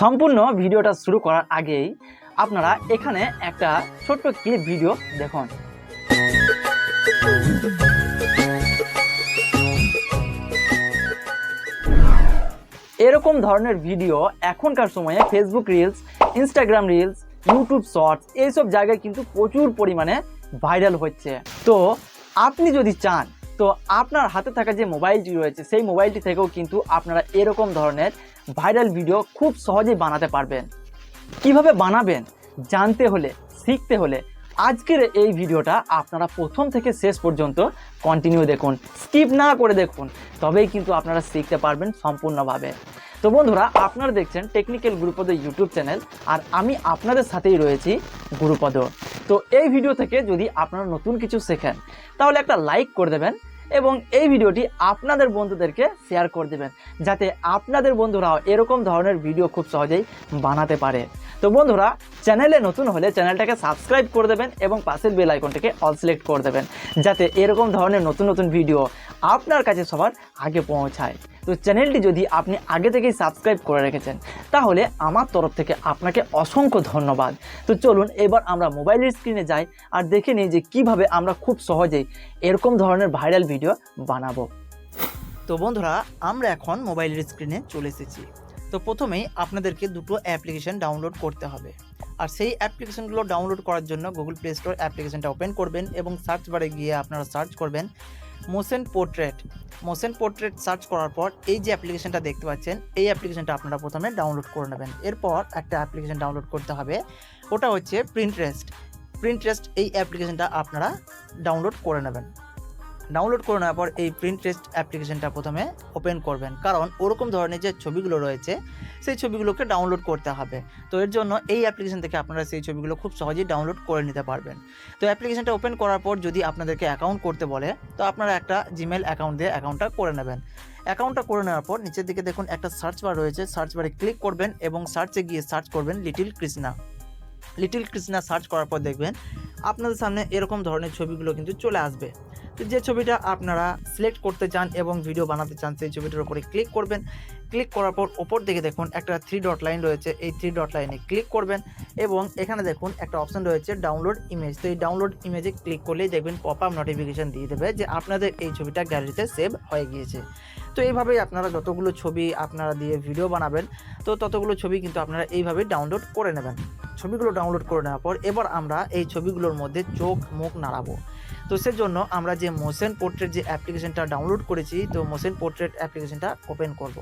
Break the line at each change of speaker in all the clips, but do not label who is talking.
সম্পূর্ণ ভিডিওটা শুরু করার আগেই আপনারা এখানে একটা ছোট্ট ক্লিপ ভিডিও দেখুন। এরকম ধরনের ভিডিও এখনকার সময়ে Facebook reels Instagram reels YouTube shorts এইসব জায়গায় কিন্তু প্রচুর পরিমাণে ভাইরাল হচ্ছে। তো আপনি যদি চান, তো আপনার হাতে থাকা যে মোবাইলটি রয়েছে, সেই মোবাইলটি থেকেও কিন্তু আপনারা এরকম ধরনের ভাইরাল ভিডিও খুব সহজেই বানাতে পারবেন। কীভাবে বানাবেন, জানতে হলে, শিখতে হলে আজকের এই ভিডিওটা আপনারা প্রথম থেকে শেষ পর্যন্ত কন্টিনিউ দেখুন স্কিপ না করে দেখুন, তবেই কিন্তু আপনারা শিখতে পারবেন সম্পূর্ণভাবে। তো বন্ধুরা, আপনারা দেখছেন টেকনিক্যাল গুরুপদ ইউটিউব চ্যানেল আর আমি আপনাদের সাথেই রয়েছি গুরুপদ তো এই ভিডিও থেকে যদি আপনারা নতুন কিছু শেখেন, তাহলে একটা লাইক করে দেবেন এবং এই ভিডিওটি আপনাদের বন্ধুদেরকে শেয়ার করে দেবেন, যাতে আপনাদের বন্ধুরাও এরকম ধরনের ভিডিও খুব সহজেই বানাতে পারে। তো বন্ধুরা চ্যানেলে নতুন হলে চ্যানেলটাকে সাবস্ক্রাইব করে দেবেন এবং পাশের বেল আইকনটাকে অল সিলেক্ট করে দেবেন, যাতে এরকম ধরনের নতুন নতুন ভিডিও আপনার কাছে সবার আগে পৌঁছায়। তো চ্যানেলটি যদি আপনি আগে থেকেই সাবস্ক্রাইব করে রেখেছেন, তাহলে আমার তরফ থেকে আপনাকে অসংখ্য ধন্যবাদ। তো চলুন, এবার আমরা মোবাইলের স্ক্রিনে যাই আর দেখে নিই যে কীভাবে আমরা খুব সহজেই এরকম ধরনের ভাইরাল ভিডিও বানাবো। তো বন্ধুরা, আমরা এখন মোবাইলের স্ক্রিনে চলে এসেছি। তো প্রথমেই আপনাদেরকে দুটো অ্যাপ্লিকেশন ডাউনলোড করতে হবে। আর সেই অ্যাপ্লিকেশানগুলো ডাউনলোড করার জন্য গুগল প্লে স্টোর অ্যাপ্লিকেশানটা ওপেন করবেন এবং সার্চ বারে গিয়ে আপনারা সার্চ করবেন motion portrait. Motion portrait search করার পর এই যে অ্যাপ্লিকেশনটা দেখতে পাচ্ছেন, এই অ্যাপ্লিকেশনটা আপনারা প্রথমে ডাউনলোড করে নেবেন। এরপর একটা অ্যাপ্লিকেশন ডাউনলোড করতে হবে। ওটা হচ্ছে প্রিন্টারেস্ট প্রিন্টারেস্ট এই অ্যাপ্লিকেশনটা আপনারা ডাউনলোড করে নেবেন। ডাউনলোড করে নেওয়ার পর এই প্রিন্ট টেস্ট অ্যাপ্লিকেশনটা প্রথমে ওপেন করবেন। কারণ ওরকম ধরনের যে ছবিগুলো রয়েছে, সেই ছবিগুলোকে ডাউনলোড করতে হবে। তো এর জন্য এই অ্যাপ্লিকেশন থেকে আপনারা সেই ছবিগুলো খুব সহজেই ডাউনলোড করে নিতে পারবেন। তো অ্যাপ্লিকেশনটা ওপেন করার পর যদি আপনাদেরকে অ্যাকাউন্ট করতে বলে, তো আপনারা একটা জিমেল অ্যাকাউন্ট দিয়ে অ্যাকাউন্টটা করে নেবেন। অ্যাকাউন্টটা করে নেওয়ার পর নিচের দিকে দেখুন একটা সার্চ বার রয়েছে। সার্চ বারে ক্লিক করবেন এবং সার্চে গিয়ে সার্চ করবেন little Krishna little Krishna search করার পর দেখবেন আপনাদের সামনে এরকম ধরনের ছবিগুলো কিন্তু চলে আসবে। তো যে ছবিটা আপনারা সিলেক্ট করতে চান এবং ভিডিও বানাতে চান, সেই ছবিটার উপরে ক্লিক করবেন। ক্লিক করার পর ওপর দিকে দেখুন একটা থ্রি ডট লাইন রয়েছে। এই থ্রি ডট লাইনে ক্লিক করবেন এবং এখানে দেখুন একটা অপশন রয়েছে ডাউনলোড ইমেজ তো এই ডাউনলোড ইমেজে ক্লিক করলেই দেখবেন পপ আপ নোটিফিকেশান দিয়ে দেবে যে আপনাদের এই ছবিটা গ্যালারিতে সেভ হয়ে গিয়েছে। তো এইভাবেই আপনারা যতগুলো ছবি আপনারা দিয়ে ভিডিও বানাবেন, তো ততগুলো ছবি কিন্তু আপনারা এইভাবেই ডাউনলোড করে নেবেন। ছবিগুলো ডাউনলোড করে নেওয়ার পর এবার আমরা এই ছবিগুলোর মধ্যে চোখ, মুখ নাড়াবো। তো সেজন্য আমরা যে মোশন পোর্ট্রেট যে অ্যাপ্লিকেশনটা ডাউনলোড করেছি, তো মোশন পোর্ট্রেট অ্যাপ্লিকেশনটা ওপেন করব।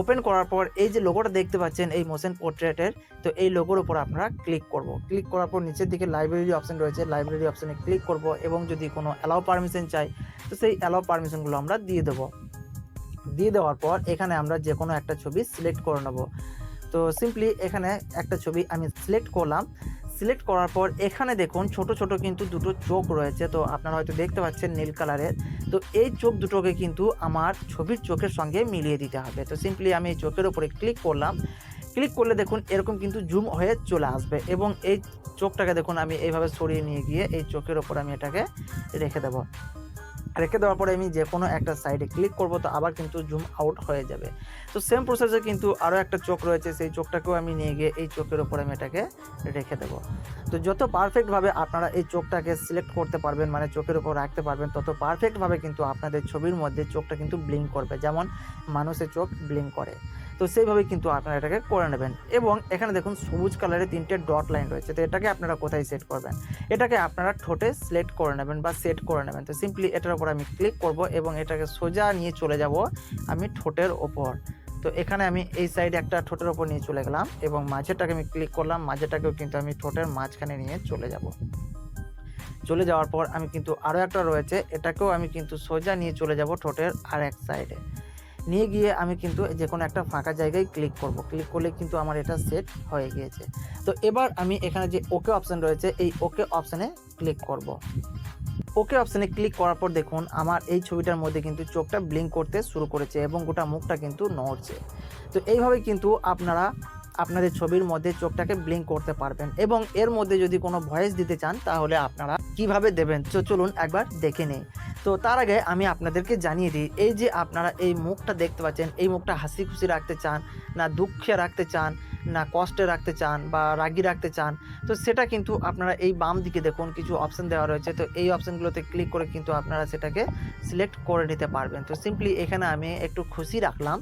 ওপেন করার পর এই যে লোগোটা দেখতে পাচ্ছেন, এই মোশন পোর্ট্রেটের তো এই লোগোর উপর আপনারা ক্লিক করব। ক্লিক করার পর নিচের দিকে লাইব্রেরি অপশন রয়েছে। লাইব্রেরি অপশনে ক্লিক করব এবং যদি কোনো অ্যালাউ পারমিশন চাই, তো সেই অ্যালাউ পারমিশনগুলো আমরা দিয়ে দেবো। দিয়ে দেওয়ার পর এখানে আমরা যে কোনো একটা ছবি সিলেক্ট করে নেব। তো সিম্পলি এখানে একটা ছবি আমি সিলেক্ট করলাম। সিলেক্ট করার পর এখানে দেখুন ছোট ছোট কিন্তু দুটো চোখ রয়েছে। তো আপনারা হয়তো দেখতে পাচ্ছেন নীল কালারের তো এই চোখ দুটোকে কিন্তু আমার ছবির চোখের সঙ্গে মিলিয়ে দিতে হবে। তো সিম্পলি আমি এই চোখের উপরে ক্লিক করলাম। ক্লিক করলে দেখুন এরকম কিন্তু জুম হয়ে চলে আসবে এবং এই চোখটাকে দেখুন আমি এইভাবে সরিয়ে নিয়ে গিয়ে এই চোখের ওপর আমি এটাকে রেখে দেবো। রেখে দেওয়ার পরে আমি যে কোনো একটা সাইডে ক্লিক করব, তো আবার কিন্তু জুম আউট হয়ে যাবে। তো সেম প্রসেসে কিন্তু আরও একটা চোখ রয়েছে, সেই চোখটাকেও আমি নিয়ে গিয়ে এই চোখের ওপরে আমি এটাকে রেখে দেব। তো যত পারফেক্টভাবে আপনারা এই চোখটাকে সিলেক্ট করতে পারবেন মানে চোখের ওপর রাখতে পারবেন, তত পারফেক্টভাবে কিন্তু আপনাদের ছবির মধ্যে চোখটা কিন্তু ব্লিঙ্ক করবে। যেমন মানুষের চোখ ব্লিঙ্ক করে। তো সেইভাবে কিন্তু আপনারা এটাকে করে নেবেন। এবং এখানে দেখুন সবুজ কালারের তিনটে ডট লাইন রয়েছে। তো এটাকে আপনারা কোথায় সেট করবেন? এটাকে আপনারা ঠোঁটে সিলেক্ট করে নেবেন বা সেট করে নেবেন। তো সিম্পলি এটার উপর আমি ক্লিক করব এবং এটাকে সোজা নিয়ে চলে যাব আমি ঠোঁটের ওপর। তো এখানে আমি এই সাইডে একটা ঠোঁটের ওপর নিয়ে চলে গেলাম এবং মাঝেটাকে আমি ক্লিক করলাম। মাঝেটাকেও কিন্তু আমি ঠোঁটের মাঝখানে নিয়ে চলে যাব। চলে যাওয়ার পর আমি কিন্তু আরও একটা রয়েছে। এটাকেও আমি কিন্তু সোজা নিয়ে চলে যাব ঠোঁটের আর এক সাইডে নিয়ে গিয়ে আমি কিন্তু যে কোনো একটা ফাঁকা জায়গায় ক্লিক করব। ক্লিক করলে কিন্তু আমার এটা সেট হয়ে গিয়েছে। তো এবার আমি এখানে যে ওকে অপশান রয়েছে, এই ওকে অপশানে ক্লিক করব। ওকে অপশানে ক্লিক করার পর দেখুন, আমার এই ছবিটার মধ্যে কিন্তু চোখটা ব্লিঙ্ক করতে শুরু করেছে এবং গোটা মুখটা কিন্তু নড়ছে। তো এইভাবে কিন্তু আপনারা আপনাদের ছবির মধ্যে চোখটাকে ব্লিঙ্ক করতে পারবেন এবং এর মধ্যে যদি কোনো ভয়েস দিতে চান, তাহলে আপনারা কীভাবে দেবেন? তো চলুন একবার দেখে নেই। তো তার আগে আমি আপনাদেরকে জানিয়ে দিই, এই যে আপনারা এই মুখটা দেখতে পাচ্ছেন, এই মুখটা হাসি খুশি রাখতে চান, না দুঃখে রাখতে চান, না কষ্টে রাখতে চান, বা রাগি রাখতে চান, তো সেটা কিন্তু আপনারা এই বাম দিকে দেখুন, কিছু অপশান দেওয়া রয়েছে, তো এই অপশানগুলোতে ক্লিক করে কিন্তু আপনারা সেটাকে সিলেক্ট করে নিতে পারবেন। তো সিম্পলি এখানে আমি একটু খুশি রাখলাম।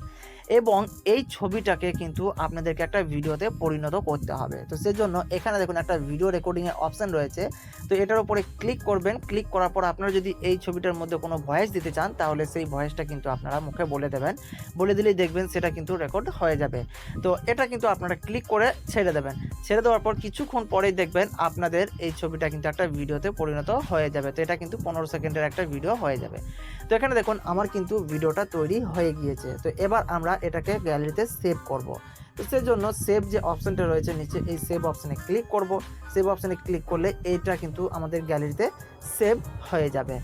এবং এই ছবিটাকে কিন্তু আপনাদেরকে একটা ভিডিওতে পরিণত করতে হবে। তো সেজন্য এখানে দেখুন একটা ভিডিও রেকর্ডিংয়ের অপশান রয়েছে। তো এটার উপরে ক্লিক করবেন। ক্লিক করার পর আপনারা যদি এই ছবিটার মধ্যে কোনো ভয়েস দিতে চান, তাহলে সেই ভয়েসটা কিন্তু আপনারা মুখে বলে দেবেন। বলে দিলেই দেখবেন সেটা কিন্তু রেকর্ড হয়ে যাবে। তো এটা কিন্তু আপনারা ক্লিক করে ছেড়ে দেবেন। ছেড়ে দেওয়ার পর কিছুক্ষণ পরেই দেখবেন আপনাদের এই ছবিটা কিন্তু একটা ভিডিওতে পরিণত হয়ে যাবে। তো এটা কিন্তু পনেরো সেকেন্ডের একটা ভিডিও হয়ে যাবে। তো এখানে দেখুন, আমার কিন্তু ভিডিওটা তৈরি হয়ে গিয়েছে। তো এবার আমরা এটাকে গ্যালারিতে সেভ করব। সেজন্য সেভ যে অপশানটা রয়েছে নিচে, এই সেভ অপশানে ক্লিক করব। সেভ অপশানে ক্লিক করলে এইটা কিন্তু আমাদের গ্যালারিতে সেভ হয়ে যাবে।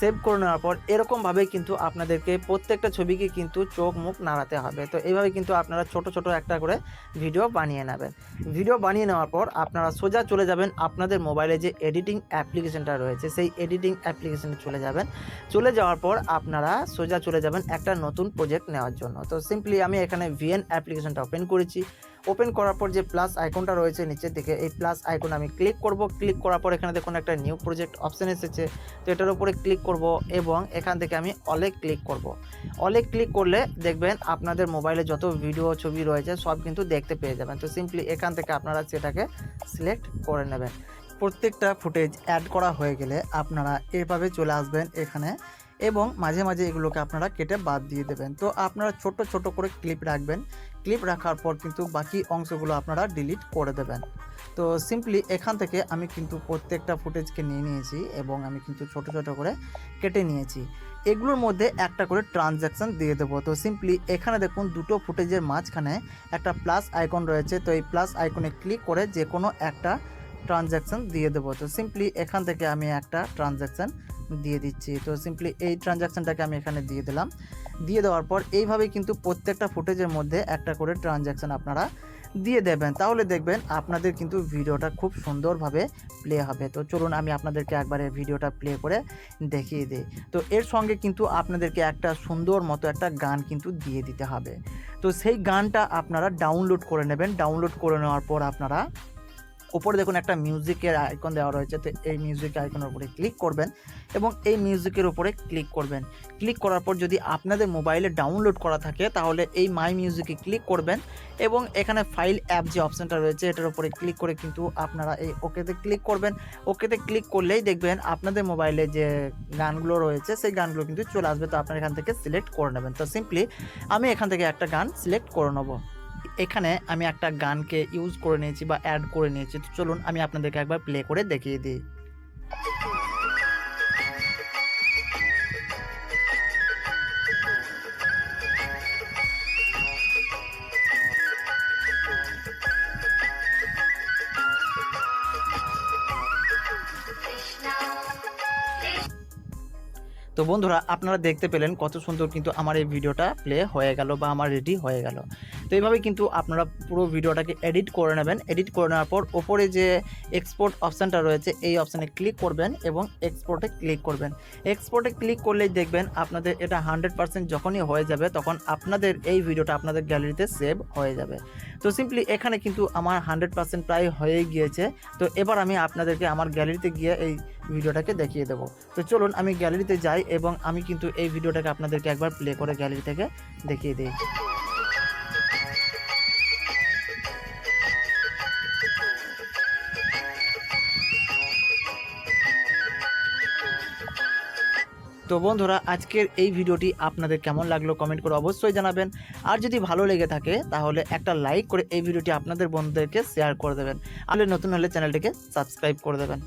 সেভ করে নেওয়ার পর এরকমভাবে কিন্তু আপনাদেরকে প্রত্যেকটা ছবিকে কিন্তু চোখ মুখ নাড়াতে হবে। তো এইভাবে কিন্তু আপনারা ছোট ছোট একটা করে ভিডিও বানিয়ে নেবেন। ভিডিও বানিয়ে নেওয়ার পর আপনারা সোজা চলে যাবেন আপনাদের মোবাইলে যে এডিটিং অ্যাপ্লিকেশনটা রয়েছে, সেই এডিটিং অ্যাপ্লিকেশনে চলে যাবেন। চলে যাওয়ার পর আপনারা সোজা চলে যাবেন একটা নতুন প্রজেক্ট নেওয়ার জন্য। তো সিম্পলি আমি এখানে ভিএন অ্যাপ্লিকেশনটা ওপেন করেছি। ওপেন করার পর যে প্লাস আইকনটা রয়েছে নিচের দিকে, এই প্লাস আইকন আমি ক্লিক করব। ক্লিক করার পর এখানে দেখুন একটা নিউ প্রজেক্ট অপশান এসেছে। তো এটার উপরে ক্লিক করব এবং এখান থেকে আমি অলে ক্লিক করব। অলে ক্লিক করলে দেখবেন আপনাদের মোবাইলে যত ভিডিও ছবি রয়েছে সব কিন্তু দেখতে পেয়ে যাবেন। তো সিম্পলি এখান থেকে আপনারা সেটাকে সিলেক্ট করে নেবেন। প্রত্যেকটা ফুটেজ অ্যাড করা হয়ে গেলে আপনারা এভাবে চলে আসবেন এখানে। এবং মাঝে মাঝে এগুলোকে আপনারা কেটে বাদ দিয়ে দেবেন। তো আপনারা ছোট ছোট করে ক্লিপ রাখবেন। ক্লিপ রাখার পর কিন্তু বাকি অংশগুলো আপনারা ডিলিট করে দেবেন। তো সিম্পলি এখান থেকে আমি কিন্তু প্রত্যেকটা ফুটেজকে নিয়ে নিয়েছি এবং আমি কিন্তু ছোট ছোট করে কেটে নিয়েছি। এগুলোর মধ্যে একটা করে ট্রানজ্যাকশান দিয়ে দেবো। তো সিম্পলি এখানে দেখুন দুটো ফুটেজের মাঝখানে একটা প্লাস আইকন রয়েছে। তো এই প্লাস আইকনে ক্লিক করে যে কোনো একটা ট্রানজ্যাকশান দিয়ে দেবো। তো সিম্পলি এখান থেকে আমি একটা ট্রানজ্যাকশান দিয়ে দিচ্ছি। তো সিম্পলি এই ট্রানজ্যাকশানটাকে আমি এখানে দিয়ে দিলাম। দিয়ে দেওয়ার পর এইভাবে কিন্তু প্রত্যেকটা ফুটেজের মধ্যে একটা করে ট্রানজ্যাকশান আপনারা দিয়ে দেবেন। তাহলে দেখবেন আপনাদের কিন্তু ভিডিওটা খুব সুন্দরভাবে প্লে হবে। তো চলুন আমি আপনাদেরকে একবারে ভিডিওটা প্লে করে দেখিয়ে দিই। তো এর সঙ্গে কিন্তু আপনাদেরকে একটা সুন্দর মতো একটা গান কিন্তু দিয়ে দিতে হবে। তো সেই গানটা আপনারা ডাউনলোড করে নেবেন। ডাউনলোড করে নেওয়ার পর আপনারা উপরে দেখুন একটা মিউজিকের আইকন দেওয়া রয়েছে, তো এই মিউজিক আইকনের উপরে ক্লিক করবেন এবং এই মিউজিকের উপরে ক্লিক করবেন। ক্লিক করার পর যদি আপনাদের মোবাইলে ডাউনলোড করা থাকে, তাহলে এই মাই মিউজিকে ক্লিক করবেন এবং এখানে ফাইল অ্যাপ যে অপশানটা রয়েছে, এটার উপরে ক্লিক করে কিন্তু আপনারা এই ওকেতে ক্লিক করবেন। ওকেতে ক্লিক করলেই দেখবেন আপনাদের মোবাইলে যে গানগুলো রয়েছে, সেই গানগুলো কিন্তু চলে আসবে। তো আপনারা এখান থেকে সিলেক্ট করে নেবেন। তো সিম্পলি আমি এখান থেকে একটা গান সিলেক্ট করে নেব। এখানে আমি একটা গানকে ইউজ করে নিয়েছি বা অ্যাড করে নিয়েছি। তো চলুন আমি আপনাদেরকে একবার প্লে করে দেখিয়ে দিই। তো বন্ধুরা, আপনারা দেখতে পেলেন কত সুন্দর কিন্তু আমার এই ভিডিওটা প্লে হয়ে গেল বা আমার রেডি হয়ে গেল। তো এইভাবে কিন্তু আপনারা পুরো ভিডিওটাকে এডিট করে নেবেন। এডিট করে নেওয়ার পর ওপরে যে এক্সপোর্ট অপশানটা রয়েছে, এই অপশানে ক্লিক করবেন এবং এক্সপোর্টে ক্লিক করবেন। এক্সপোর্টে ক্লিক করলেই দেখবেন আপনাদের এটা হান্ড্রেড পার্সেন্ট যখনই হয়ে যাবে, তখন আপনাদের এই ভিডিওটা আপনাদের গ্যালারিতে সেভ হয়ে যাবে। তো সিম্পলি এখানে কিন্তু আমার হান্ড্রেড পার্সেন্ট প্রায় হয়ে গিয়েছে। তো এবার আমি আপনাদেরকে আমার গ্যালারিতে গিয়ে এই ভিডিওটাকে দেখিয়ে দেবো। তো চলুন আমি গ্যালারিতে যাই এবং আমি কিন্তু এই ভিডিওটাকে আপনাদেরকে একবার প্লে করে গ্যালারি থেকে দেখিয়ে দিই। তো বন্ধুরা, আজকের এই ভিডিওটি আপনাদের কেমন লাগল কমেন্ট করে অবশ্যই জানাবেন। আর যদি ভালো লেগে থাকে, তাহলে একটা লাইক করে এই ভিডিওটি আপনাদের বন্ধুদেরকে শেয়ার করে দেবেন। আর নতুন হলে চ্যানেলটিকে সাবস্ক্রাইব করে দেবেন।